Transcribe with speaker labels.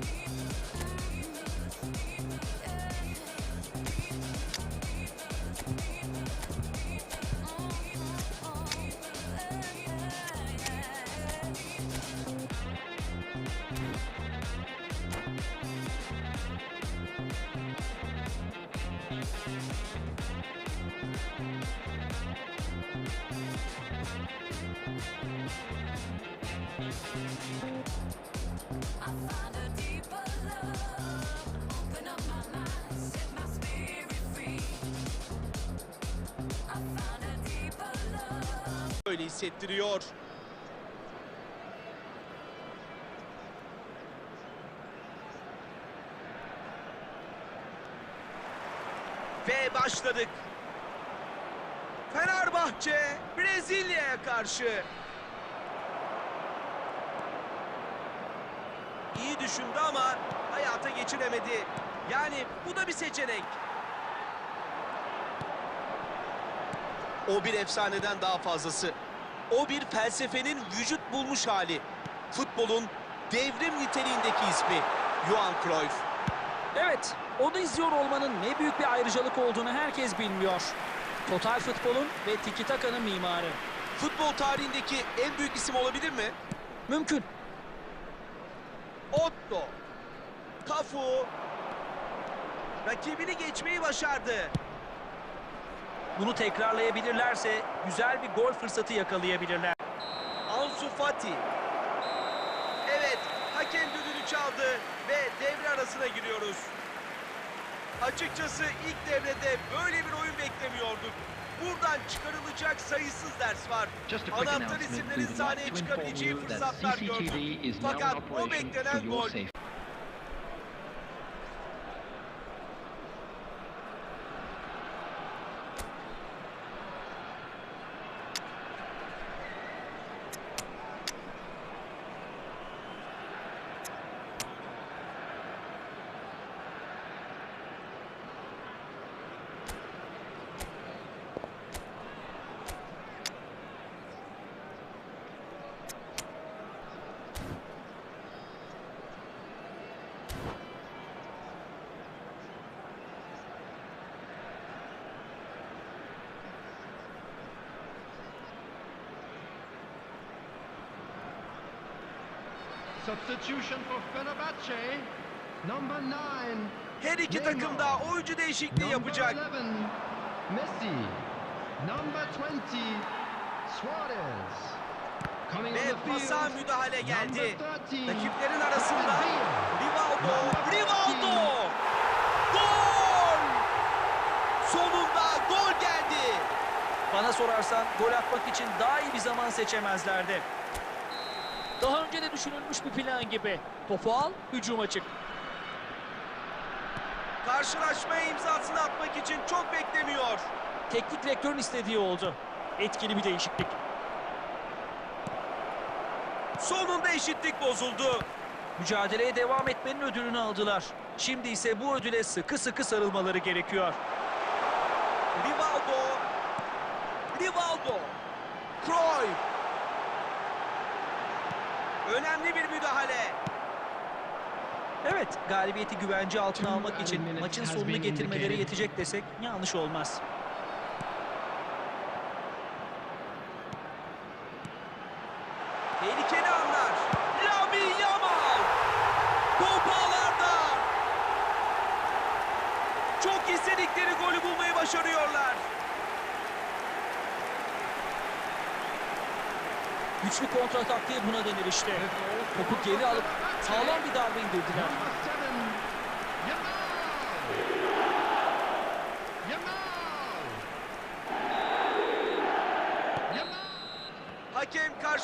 Speaker 1: Bye. Love.
Speaker 2: Öyle hissettiriyor. Ve başladık. Fenerbahçe Brezilya'ya karşı. İyi düşündü ama hayata geçiremedi. Yani bu da bir seçenek. O bir efsaneden daha fazlası. O bir felsefenin vücut bulmuş hali. Futbolun devrim niteliğindeki ismi Johan Cruyff.
Speaker 3: Evet, onu izliyor olmanın ne büyük bir ayrıcalık olduğunu herkes bilmiyor. Total futbolun ve tiki takanın mimarı.
Speaker 2: Futbol tarihindeki en büyük isim olabilir mi?
Speaker 3: Mümkün.
Speaker 2: Otto. Cafu. Rakibini geçmeyi başardı.
Speaker 3: Bunu tekrarlayabilirlerse güzel bir gol fırsatı yakalayabilirler.
Speaker 2: Ansu Fati. Evet, hakem düdüğünü çaldı ve devre arasına giriyoruz. Açıkçası ilk devrede böyle bir oyun beklemiyorduk. Buradan çıkarılacak sayısız ders var. Anahtar isimlerin sahneye çıkabileceği fırsatlar gördük. Fakat o beklenen gol
Speaker 4: Substitution for Fenerbahce. Number 9.
Speaker 2: Her iki
Speaker 4: Neymar.
Speaker 2: takım da oyuncu değişikliği
Speaker 4: Number
Speaker 2: yapacak.
Speaker 4: 11. Messi. Number 20. Suarez. Coming
Speaker 2: Ve pasa müdahale geldi.
Speaker 4: Number 13.
Speaker 2: Rakiplerin arasında. Rivaldo, Rivaldo!
Speaker 4: 14.
Speaker 2: Gol! Sonunda gol geldi.
Speaker 3: Bana sorarsan gol atmak için daha iyi bir zaman seçemezlerdi. Daha önce de düşünülmüş bir plan gibi. Topu al, hücuma çık.
Speaker 2: Karşılaşmaya imzasını atmak için çok beklemiyor.
Speaker 3: Teknik direktörün istediği oldu. Etkili bir değişiklik.
Speaker 2: Sonunda eşitlik bozuldu.
Speaker 3: Mücadeleye devam etmenin ödülünü aldılar. Şimdi ise bu ödüle sıkı sıkı sarılmaları gerekiyor.
Speaker 2: Rivaldo. Rivaldo. Cruyff. Önemli bir müdahale.
Speaker 3: Evet, galibiyeti güvence altına almak için maçın sonunu getirmeleri yetecek desek yanlış olmaz.
Speaker 2: Tehlikeli anlar. Lamine Yamal. Top ağlarda. Çok istedikleri golü bulmayı başarıyorlar.
Speaker 3: Güçlü kontra taktiği buna denir işte. Topu geri alıp sağlam bir darbe indirdiler.
Speaker 4: Number 7. Yamal. Yamal. Yamal.
Speaker 2: Hakem karşı